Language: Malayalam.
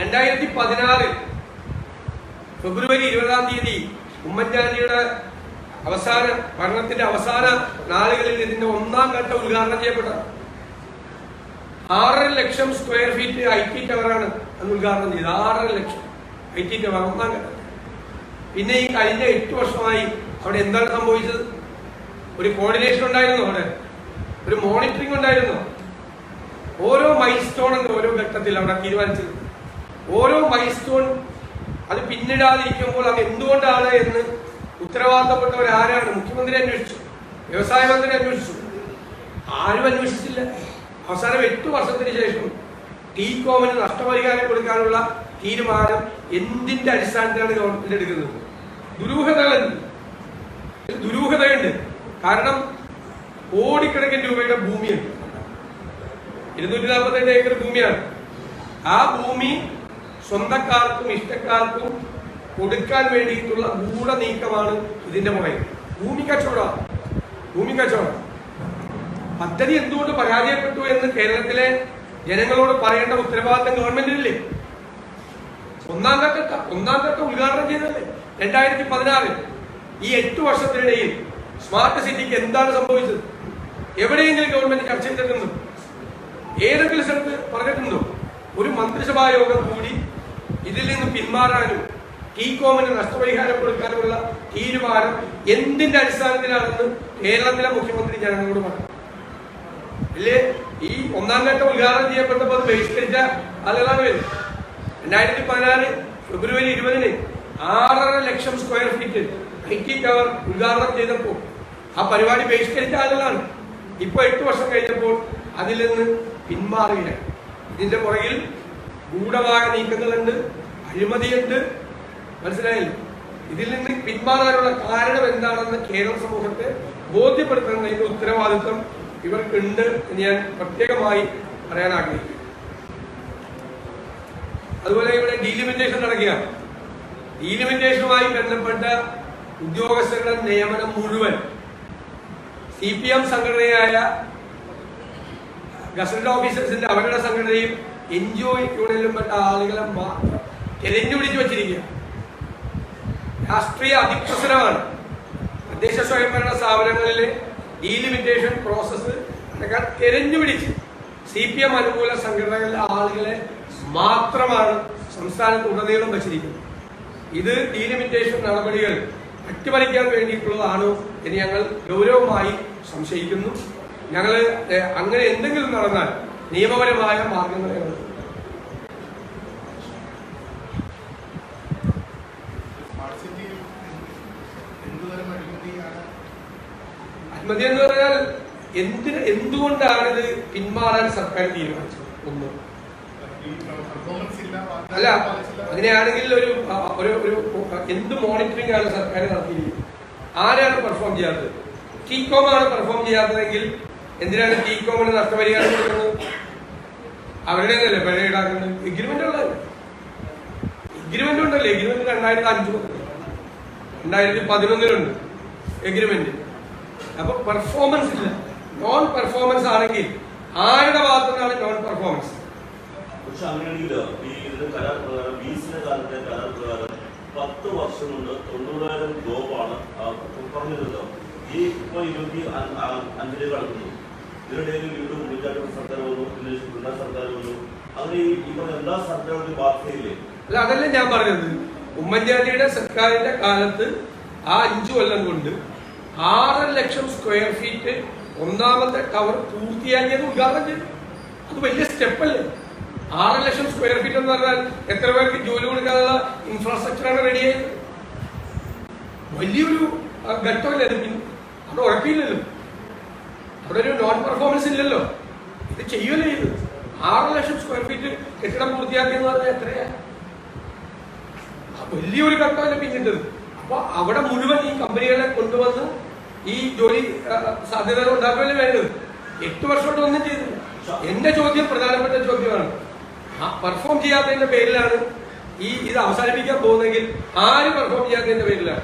രണ്ടായിരത്തി പതിനാറ് ഫെബ്രുവരി ഇരുപതാം തീയതി ഉമ്മൻചാണ്ടിയുടെ അവസാന ഭരണത്തിന്റെ അവസാന നാളുകളിൽ ഇതിന്റെ ഒന്നാം ഘട്ടം ഉദ്ഘാടനം ചെയ്യപ്പെട്ടത്. ആറര ലക്ഷം സ്ക്വയർ ഫീറ്റ് ഐ ടി ടവറാണ് അന്ന് ഉദ്ഘാടനം ചെയ്തത്. ആറര ലക്ഷം ഐ ടി ടവർ ഒന്നാം ഘട്ടം പിന്നെ ഈ കഴിഞ്ഞ എട്ട് വർഷമായി അവിടെ എന്താണ് സംഭവിച്ചത്? ഒരു കോർഡിനേഷൻ ഉണ്ടായിരുന്നു അവിടെ. ഒരു മോണിറ്ററിംഗ് ഉണ്ടായിരുന്നു. ഓരോ മൈൽ സ്റ്റോണും ഓരോ ഘട്ടത്തിൽ അവിടെ തീരുമാനിച്ചത്. ഓരോ മൈൽസ്റ്റോൺ അത് പിന്നിടാതിരിക്കുമ്പോൾ അത് എന്തുകൊണ്ടാണ് എന്ന് ഉത്തരവാദിത്തപ്പെട്ടവർ ആരാണ്? മുഖ്യമന്ത്രി അന്വേഷിച്ചു. വ്യവസായ മന്ത്രി അന്വേഷിച്ചു. ആരും അന്വേഷിച്ചില്ല. അവസാനം എട്ട് വർഷത്തിന് ശേഷം ടീ കോമിന് നഷ്ടപരിഹാരം കൊടുക്കാനുള്ള തീരുമാനം എന്തിന്റെ അടിസ്ഥാനത്തിലാണ് ഗവൺമെന്റ് എടുക്കുന്നത്? ദുരൂഹതകളുണ്ട് ദുരൂഹതയുണ്ട്. കാരണം കോടിക്കണക്കിന് രൂപയുടെ ഭൂമിയുണ്ട് ഇരുന്നൂറ്റി നാൽപ്പത്തി ഏക്കർ ഭൂമിയാണ്. ആ ഭൂമി സ്വന്തക്കാർക്കും ഇഷ്ടക്കാർക്കും കൊടുക്കാൻ വേണ്ടിയിട്ടുള്ള ഗൂഢ നീക്കമാണ് ഇതിന്റെ പുറകെ ഭൂമി കച്ചവടം. ഭൂമി കച്ചവടം. പദ്ധതി എന്തുകൊണ്ട് പരാജയപ്പെട്ടു എന്ന് കേരളത്തിലെ ജനങ്ങളോട് പറയേണ്ട ഉത്തരവാദിത്തം ഗവൺമെന്റിനില്ലേ? ഒന്നാം ഘട്ട ഒന്നാം ഘട്ടം ഉദ്ഘാടനം ചെയ്തതല്ലേ? രണ്ടായിരത്തി പതിനാറിൽ ഈ എട്ട് വർഷത്തിനിടയിൽ സ്മാർട്ട് സിറ്റിക്ക് എന്താണ് സംഭവിച്ചത്? എവിടെയെങ്കിലും ഗവൺമെന്റ് ചർച്ച ചെയ്തിട്ടുണ്ടോ? ഏതെങ്കിലും സ്ഥലത്ത് പറഞ്ഞിട്ടുണ്ടോ? ഒരു മന്ത്രിസഭാ യോഗം കൂടി ഇതിൽ നിന്ന് പിന്മാറാനും ടി കോമിന് നഷ്ടപരിഹാരം കൊടുക്കാനുമുള്ള തീരുമാനം എന്തിന്റെ അടിസ്ഥാനത്തിലാണെന്ന് കേരളത്തിലെ മുഖ്യമന്ത്രി ജനങ്ങളോട് പറഞ്ഞു അല്ലേ ഈ ഒന്നാം ഘട്ടം ഉദ്ഘാടനം ചെയ്യപ്പെട്ടപ്പോൾ അത് ബഹിഷ്കരിച്ച ആളുകളാണ് വരുന്നത് രണ്ടായിരത്തി പതിനാറ് ഫെബ്രുവരി ഇരുപതിന് ആറര ലക്ഷം square feet I T tower ഉദ്ഘാടനം ചെയ്തപ്പോൾ ആ പരിപാടി ബഹിഷ്കരിച്ച ആളുകളാണ്. ഇപ്പൊ എട്ട് വർഷം കഴിഞ്ഞപ്പോൾ അതിൽ നിന്ന് പിന്മാറുകയാണ് ഇതിന്റെ പുറകിൽ ഗൂഢമായ നീക്കങ്ങളുണ്ട് അഴിമതിയുണ്ട്. മനസ്സിലായില്ലേ? ഇതിൽ നിന്ന് പിന്മാറാനുള്ള കാരണം എന്താണെന്ന് കേരള സമൂഹത്തെ ബോധ്യപ്പെടുത്തുന്നതിന്റെ ഉത്തരവാദിത്വം ഇവർക്കുണ്ട് എന്ന് ഞാൻ പ്രത്യേകമായി പറയാൻ ആഗ്രഹിക്കുന്നു. അതുപോലെ ഇവിടെ ഡീലിമിറ്റേഷൻ നടക്കുകയാണ്. ഡീലിമിറ്റേഷനുമായി ബന്ധപ്പെട്ട ഉദ്യോഗസ്ഥരുടെ നിയമനം മുഴുവൻ സി പി എം സംഘടനയായ ഗസറ്റഡ് ഓഫീസേഴ്സിന്റെ അവരുടെ സംഘടനയും എൻ ജി യൂണിയനിലും പെട്ട ആളുകളെ മാത്രം തെരഞ്ഞു പിടിച്ചു വച്ചിരിക്കുക. രാഷ്ട്രീയ അതിപ്രസരമാണ്. തദ്ദേശ സ്വയംഭരണ സ്ഥാപനങ്ങളിലെ ഡീലിമിറ്റേഷൻ പ്രോസസ്സ് അതൊക്കെ തെരഞ്ഞു പിടിച്ച് സി പി എം അനുകൂല സംഘടനകളിലെ ആളുകളെ മാത്രമാണ് സംസ്ഥാനത്ത് ഉടനീളം വച്ചിരിക്കുന്നത്. ഇത് ഡീലിമിറ്റേഷൻ നടപടികൾ അട്ടിമറിക്കാൻ വേണ്ടിയിട്ടുള്ളതാണോ എന്ന് ഞങ്ങൾ ഗൗരവമായി സംശയിക്കുന്നു. ഞങ്ങൾ അങ്ങനെ എന്തെങ്കിലും നടന്നാൽ നിയമപരമായ മാർഗങ്ങളെയാണ് അഴിമതി എന്ന് പറഞ്ഞാൽ എന്തിന് എന്തുകൊണ്ടാണ് ഇത് പിന്മാറാൻ സർക്കാർ തീരുമാനിച്ചത്? ഒന്ന്. അല്ല അങ്ങനെയാണെങ്കിൽ ഒരു ഒരു ഒരു എന്ത് മോണിറ്ററിംഗ് ആണ് സർക്കാർ നടത്തിയിരിക്കുന്നത്? ആരാണ് പെർഫോം ചെയ്യാത്തത്? ടീകോം ആണ് പെർഫോം ചെയ്യാത്തതെങ്കിൽ എന്തിനാണ് ടീകോമിന് നഷ്ടപരിഹാരം കൊടുക്കുന്നത്? അവരുടെ അല്ലേ? പിഴ ഈടാക്കുന്നത് എഗ്രിമെന്റ് ഉള്ളതല്ലേ എഗ്രിമെന്റ് ഉണ്ടല്ലേ. എഗ്രിമെന്റ് രണ്ടായിരത്തി അഞ്ചു രണ്ടായിരത്തി പതിനൊന്നിലുണ്ട് എഗ്രിമെന്റ് അപ്പൊ പെർഫോമൻസ് ഇല്ല. നോൺ പെർഫോമൻസ് ആണെങ്കിൽ ആരുടെ ഭാഗത്തു നിന്നാണ് നോൺ പെർഫോമൻസ് പക്ഷെ അങ്ങനെയാണെങ്കിൽ ഈ ഇതിന്റെ കരാർ പ്രകാരം ബീസിന്റെ കാലത്തെ കരാർ പ്രകാരം പത്ത് വർഷം കൊണ്ട് തൊണ്ണൂറായിരം ജോബാണ് ആ പറഞ്ഞിരുന്നത് ഈ ഇപ്പൊ ഇരുപത്തി അ- ആ- അഞ്ചിലേക്ക് കടക്കുന്നു. ഇതിനിടയിൽ വീണ്ടും ഈ അല്ല അതല്ല ഞാൻ പറഞ്ഞത്. ഉമ്മൻചാണ്ടിയുടെ സർക്കാരിന്റെ കാലത്ത് ആ അഞ്ചു കൊല്ലം കൊണ്ട് ആറ് ലക്ഷം സ്ക്വയർ ഫീറ്റ് ഒന്നാമത്തെ ടവർ പൂർത്തിയാക്കിയത് ഉദ്ഘാടനം ചെയ്തു. അത് വലിയ സ്റ്റെപ്പല്ലേ ആറ് ലക്ഷം സ്ക്വയർ ഫീറ്റ് എന്ന് പറഞ്ഞാൽ എത്ര പേർക്ക് ജോലി കൊടുക്കാനുള്ള ഇൻഫ്രാസ്ട്രക്ചറാണ് റെഡിയായത് വലിയൊരു ഘട്ടമല്ലേ അത്? അവിടെ ഉറപ്പില്ലല്ലോ. അവിടെ ഒരു നോൺ പെർഫോമൻസ് ഇല്ലല്ലോ. ഇത് ചെയ്യുമല്ലോ ഇത്? ആറ് ലക്ഷം സ്ക്വയർ ഫീറ്റ് കെട്ടിടം പൂർത്തിയാക്കി എന്ന് പറഞ്ഞാൽ എത്രയാ? വലിയൊരു ഘട്ടം പിന്നിട്ടത്. അപ്പൊ അവിടെ മുഴുവൻ ഈ കമ്പനികളെ കൊണ്ടുവന്ന് ഈ ജോലി സാധ്യതകൾ ഉണ്ടാക്കുകയല്ലേ വേണ്ടത്? എട്ട് വർഷം കൊണ്ട് ഒന്നും ചെയ്തില്ല. എന്റെ ചോദ്യം പ്രധാനപ്പെട്ട ചോദ്യമാണ്. പെർഫോം ചെയ്യാത്തതിന്റെ പേരിലാണ് ഈ ഇത് അവസാനിപ്പിക്കാൻ പോകുന്നെങ്കിൽ ആര് പെർഫോം ചെയ്യാത്തതിന്റെ പേരിലാണ്?